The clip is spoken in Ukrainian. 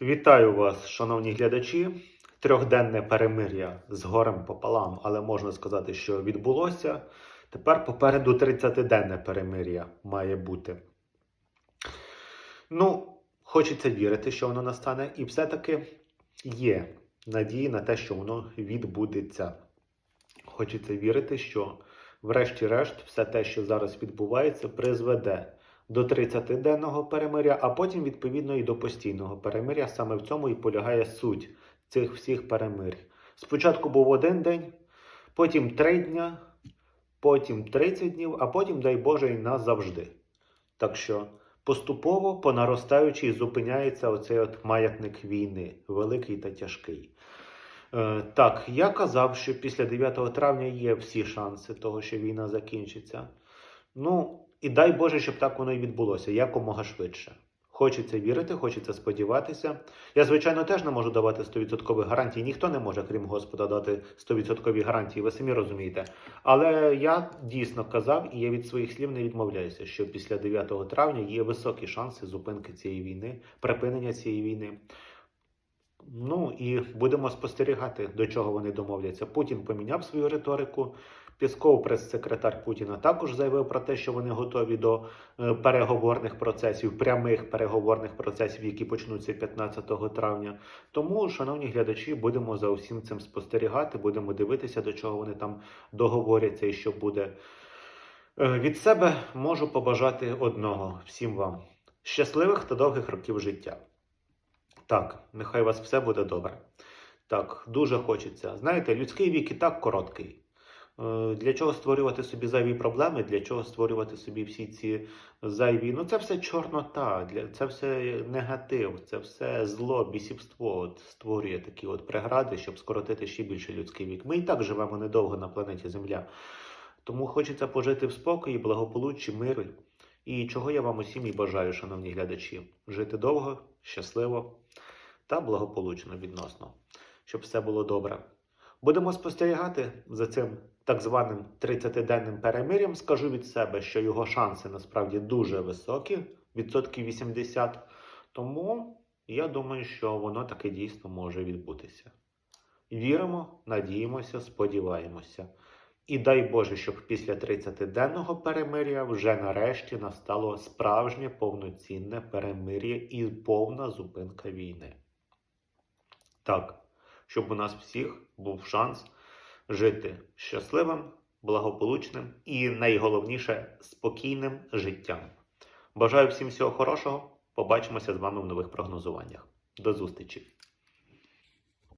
Вітаю вас, шановні глядачі. Трьохденне перемир'я з горем пополам, але можна сказати, що відбулося. Тепер попереду 30-денне перемир'я має бути. Ну, хочеться вірити, що воно настане, і все-таки є надії на те, що воно відбудеться. Хочеться вірити, що, врешті-решт, все те, що зараз відбувається, призведе до 30-денного перемиря, а потім, відповідно, і до постійного перемиря. Саме в цьому і полягає суть цих всіх перемирь. Спочатку був один день, потім три дня, потім 30 днів, а потім, дай Боже, і назавжди. Так що поступово по наростаючій зупиняється оцей от маятник війни, великий та тяжкий. Е, так, я казав, що після 9 травня є всі шанси того, що війна закінчиться. Ну, і дай Боже, щоб так воно і відбулося якомога швидше. Хочеться вірити, хочеться сподіватися. Я, звичайно, теж не можу давати 100% гарантій. Ніхто не може, крім Господа, дати 100% гарантії, ви самі розумієте. Але я дійсно казав, і я від своїх слів не відмовляюся, що після 9 травня є високі шанси зупинки цієї війни, припинення цієї війни. Ну і будемо спостерігати, до чого вони домовляться. Путін поміняв свою риторику. Пісков, прес-секретар Путіна, також заявив про те, що вони готові до е, переговорних процесів, прямих переговорних процесів, які почнуться 15 травня. Тому, шановні глядачі, будемо за усім цим спостерігати, будемо дивитися, до чого вони там договоряться і що буде. Е, Від себе можу побажати одного всім вам: щасливих та довгих років життя. Так, нехай у вас все буде добре. Так, дуже хочеться. Знаєте, людський вік і так короткий. Е, Для чого створювати собі зайві проблеми? Для чого створювати собі всі ці зайві? Ну, це все чорнота, це все негатив, це все зло, бісівство от, створює такі от прегради, щоб скоротити ще більше людський вік. Ми і так живемо недовго на планеті Земля. Тому хочеться пожити в спокої, благополуччі, мирі. І чого я вам усім і бажаю, шановні глядачі, жити довго, щасливо та благополучно відносно, щоб все було добре. Будемо спостерігати за цим так званим 30-денним перемир'ям. Скажу від себе, що його шанси насправді дуже високі, відсотків 80. Тому я думаю, що воно таки дійсно може відбутися. Віримо, надіємося, сподіваємося. І дай Боже, щоб після 30-денного перемир'я вже нарешті настало справжнє повноцінне перемир'я і повна зупинка війни. Так, щоб у нас всіх був шанс жити щасливим, благополучним і найголовніше спокійним життям. Бажаю всім всього хорошого. Побачимося з вами в нових прогнозуваннях. До зустрічі!